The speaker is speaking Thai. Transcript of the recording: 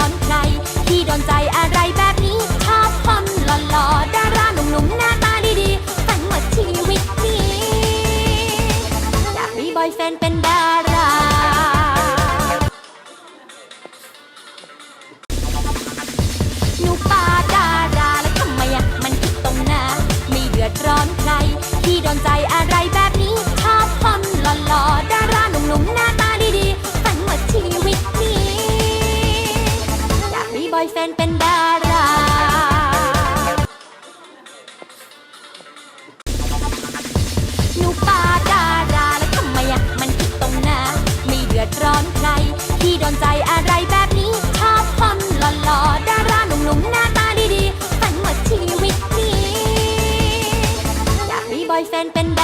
อนใคร ที่โดนใจอะไรแบบนี้ ชอบคนหล่อๆดาราหนุ่มๆหน้าตาดีๆฝันหมดชีวิตนี้ อยากมีบอยแฟนเป็นดารา หนูปาดาราแล้วทำไมอะมันผิดตรงหน้าไม่เดือดร้อนใคร ที่โดนใจอะไร ยแฟนเป็นดาราหนูปาดาราแล้วทำไมอะมันคิดตรงหน้าไม่เดือดร้อนใคร ที่โดนใจอะไรแบบนี้ ชอบคนหล่อๆดาราหนุ่มๆหน้าตาดีๆฝันหมดชีวิตนี้อยากมีบอยแฟนเป็นดา